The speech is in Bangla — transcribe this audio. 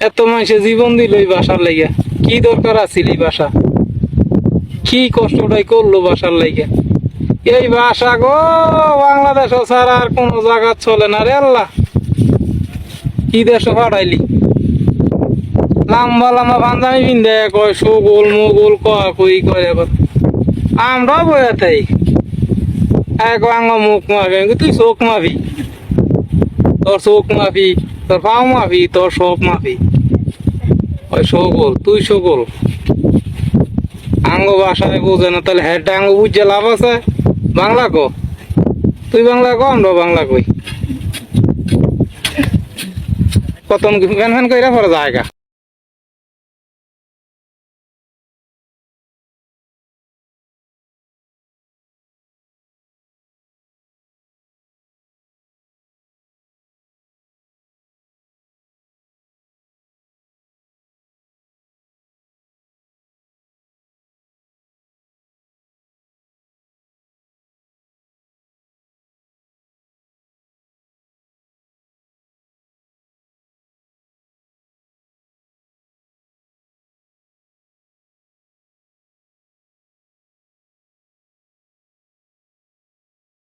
এত মানুষে জীবন দিল এই বাসার লাইগা। কি দরকার আছিল এই বাসা? কি কষ্টটাই করল বাসার লাইগা। এই বাসা গো বাংলাদেশ ছাড়া আর কোন জায়গা চলে না রে আল্লাহ। কি দেশ পাঠাইলি? লাম্বা লাম্বা পাঞ্জাবি পিন্ধে কয় সুগোল মুগোল কয় কই করে এখন আমরাও বয়ে থাই। এক বাংলা মুখ মাফি, তুই চোখ মাফি। তোর চোখ মাফি। তোর পাও মাফি, তোর সব মাফি। ওই সকল তুই সকল আঙ্গ ভাষায় বুঝে না, তাহলে হেড আঙ্গ বুঝছে লাভ আছে? বাংলা কো? তুই বাংলা কো, আমরা বাংলা কই? কত ফ্যান ফ্যান কইরা পরে জায়গা